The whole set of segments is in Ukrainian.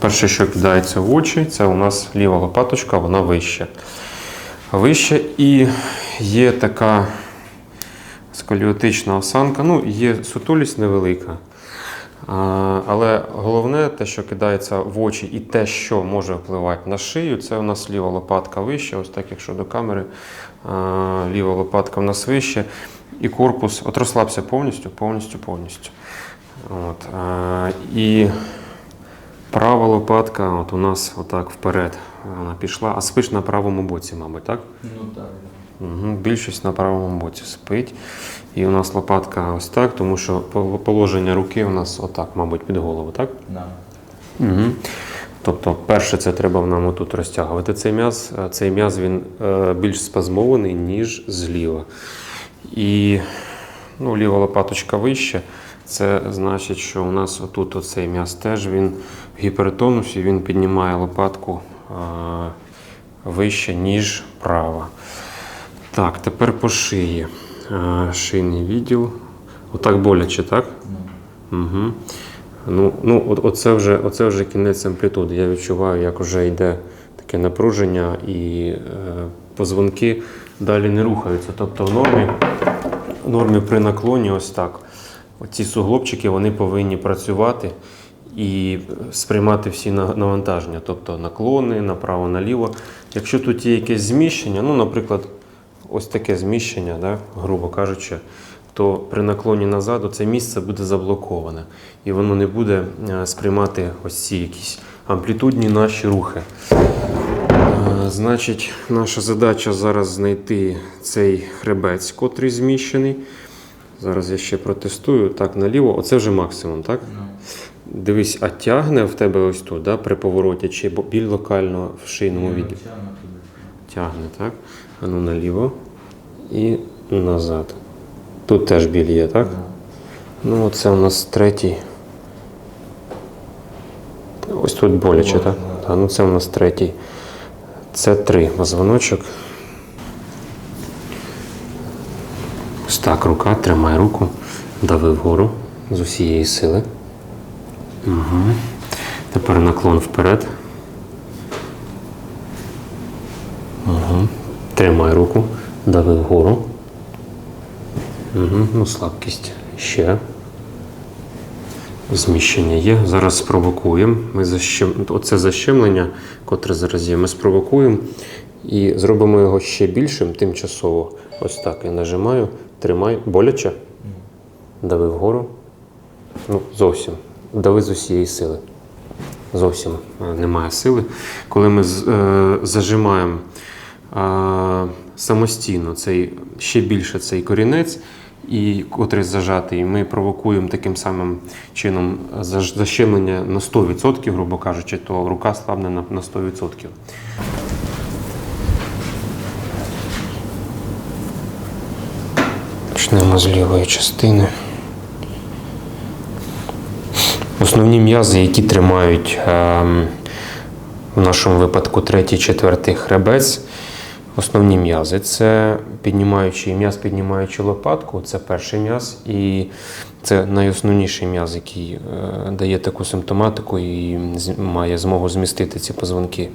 Перше, що кидається в очі, це у нас ліва лопаточка, вона вища. Вища і є така сколіотична осанка. Ну, є сутулість невелика. Але головне, те, що кидається в очі, і те, що може впливати на шию, це у нас ліва лопатка вища. Ось так, якщо до камери, ліва лопатка в нас вища. І корпус, от розслабся повністю, повністю, повністю. От, і права лопатка от у нас отак вперед вона пішла, а спиш на правому боці, мабуть, так? Ну так. Угу. Більшість на правому боці спить. І у нас лопатка ось так, тому що положення руки у нас отак, мабуть, під голову, так? Да. Угу. Тобто, перше, це треба нам отут розтягувати цей м'яз. Е, Цей м'яз він е, більш спазмований, ніж зліва. І ну, ліва лопаточка вища. Це значить, що у нас отут оцей м'яз теж він в гіпертонусі, він піднімає лопатку вище, ніж права. Так, тепер по шиї. Шийний відділ. Отак боляче, так? Угу. Ну, ну от, оце, вже, оце вже кінець амплітуди. Я відчуваю, як вже йде таке напруження і е, позвонки далі не рухаються. Тобто в нормі, нормі при наклоні ось так. Оці суглобчики вони повинні працювати і сприймати всі навантаження, тобто наклони, направо, наліво. Якщо тут є якесь зміщення, ну, наприклад, ось таке зміщення, да, грубо кажучи, то при наклоні назад це місце буде заблоковане і воно не буде е, сприймати ось ці якісь амплітудні наші рухи. Е, Значить, наша задача зараз знайти цей хребець, котрий зміщений. Зараз я ще протестую. Так, наліво. Оце вже максимум, так? Ну. Дивись, а тягне в тебе ось тут, да, при повороті, чи біль локально в шийному відділі? тягне так? А ну наліво і назад. Тут теж біль є, так? Ну, оце у нас третій. Ось тут боляче, так? да. Так, ну це у нас третій. Це три позвоночок. Так, рука, тримай руку, дави вгору з усієї сили. Угу. Тепер наклон вперед. Угу. Тримай руку, дави вгору. Угу. Ну, слабкість. Ще. Зміщення є. Зараз спровокуємо. Ми защем... Оце защемлення, котре зараз є, ми спровокуємо і зробимо його ще більшим тимчасово. Ось так. Я нажимаю, тримай. Боляче. Дави вгору. Ну, зовсім. Дави з усієї сили. Зовсім е, немає сили. Коли ми е, зажимаємо е, самостійно цей, ще більше цей корінець, і котрий зажатий, ми провокуємо таким самим чином защемлення на 100%, грубо кажучи, то рука слабне на 100%. Почнемо з лівої частини. Основні м'язи, які тримають ем, в нашому випадку третій, четвертий хребець. Основні м'язи це піднімаючий м'яз, піднімаючи лопатку, це перший м'яз, і це найосновніший м'яз, який е, дає таку симптоматику і має змогу змістити ці позвонки.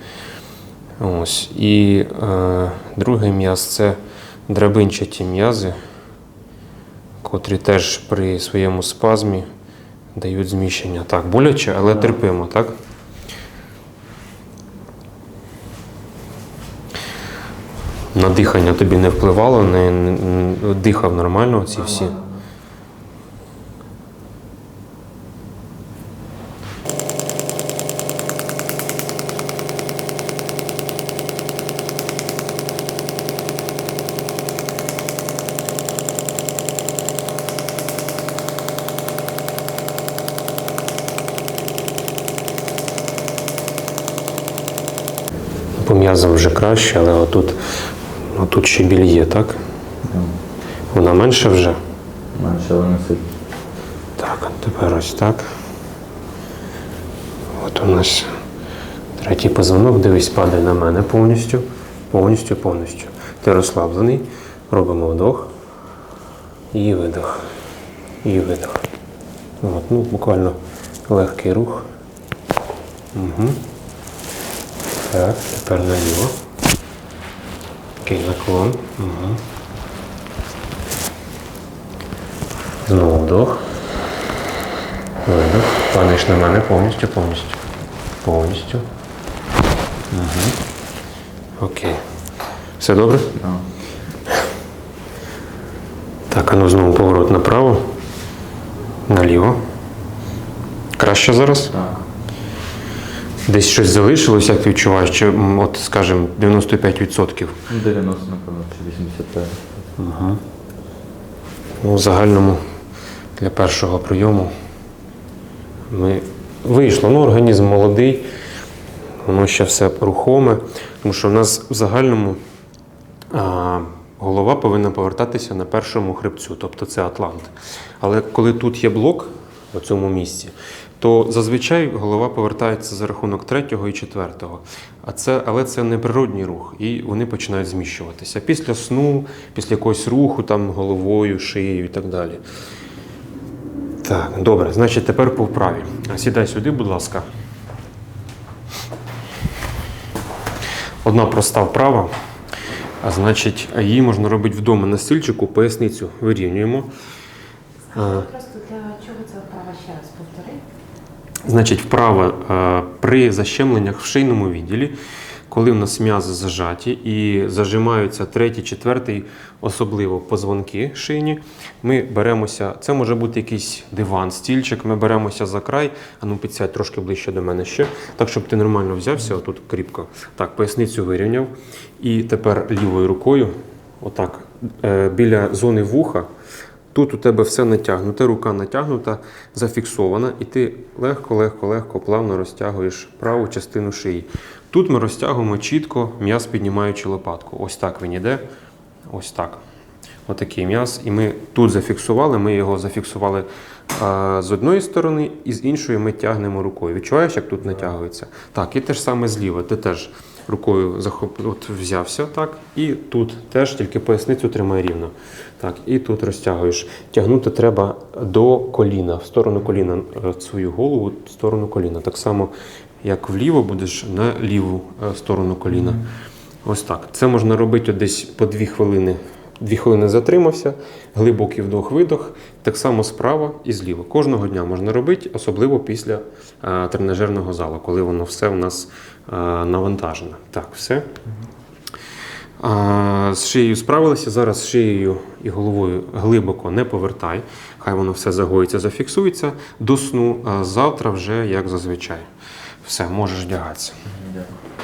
Ось. І е, другий м'яз це драбинчаті м'язи, котрі теж при своєму спазмі дають зміщення. Так, боляче, але терпимо, так? На дихання тобі не впливало, не, не- дихав нормально ці всі. По м'язам вже краще, але отут, отут ще біль є, так? Вона менше вже. Менше вони сидять. Так, тепер ось так. От у нас третій позвонок. Дивись, падає на мене повністю. Повністю, повністю. Ти розслаблений. Робимо вдох. І видох. І видох. От, ну, буквально легкий рух. Угу. Так, тепер наліво. Окей, наклон. Угу. Знову вдох. Видох. Паниш на мене повністю, повністю. Повністю. Угу. Окей. Все добре? Так. Так, а ну знову поворот направо. Наліво. Краще зараз? Так. Десь щось залишилось, як ти відчуваєш, чи, м, от, скажімо, 95%. Ну, 90, напевно, чи 85. Ну, в загальному для першого прийому ми вийшло. Ну, організм молодий, воно ще все рухоме, тому що в нас в загальному а, голова повинна повертатися на першому хребцю, тобто це Атлант. Але коли тут є блок у цьому місці, то зазвичай голова повертається за рахунок третього і четвертого. А це, але це не природній рух, і вони починають зміщуватися. Після сну, після якогось руху там головою, шиєю і так далі. Так, добре, значить тепер по вправі. Сідай сюди, будь ласка. Одна проста вправа. А значить, її можна робити вдома на стільчику, поясницю вирівнюємо. А, Значить, вправа е, при защемленнях в шийному відділі, коли в нас м'язи зажаті і зажимаються третій, четвертий, особливо позвонки шийні, ми беремося, це може бути якийсь диван, стільчик, ми беремося за край, а ну підсядь трошки ближче до мене ще, так, щоб ти нормально взявся, отут кріпко. Так, поясницю вирівняв. І тепер лівою рукою, отак, е, біля зони вуха, Тут у тебе все натягнуте, рука натягнута, зафіксована, і ти легко, легко, легко, плавно розтягуєш праву частину шиї. Тут ми розтягуємо чітко м'яз, піднімаючи лопатку. Ось так він іде. Ось так. Отакий м'яз. І ми тут зафіксували, ми його зафіксували а, з одної сторони, і з іншої ми тягнемо рукою. Відчуваєш, як тут натягується? Так, і те ж саме зліва. Ти теж рукою захоп... от взявся, так, і тут теж тільки поясницю тримай рівно. Так, і тут розтягуєш. Тягнути треба до коліна, в сторону коліна, е, свою голову в сторону коліна. Так само, як вліво будеш на ліву е, сторону коліна. Ось так. Це можна робити десь по 2 хвилини. Дві хвилини затримався, глибокий вдох-видох, так само справа і зліва. Кожного дня можна робити, особливо після е, тренажерного залу, коли воно все у нас е, навантажене. Так, все. А, з шиєю справилися. Зараз шиєю і головою глибоко не повертай. Хай воно все загоїться, зафіксується до сну. А завтра вже як зазвичай. Все, можеш вдягатися. Дякую.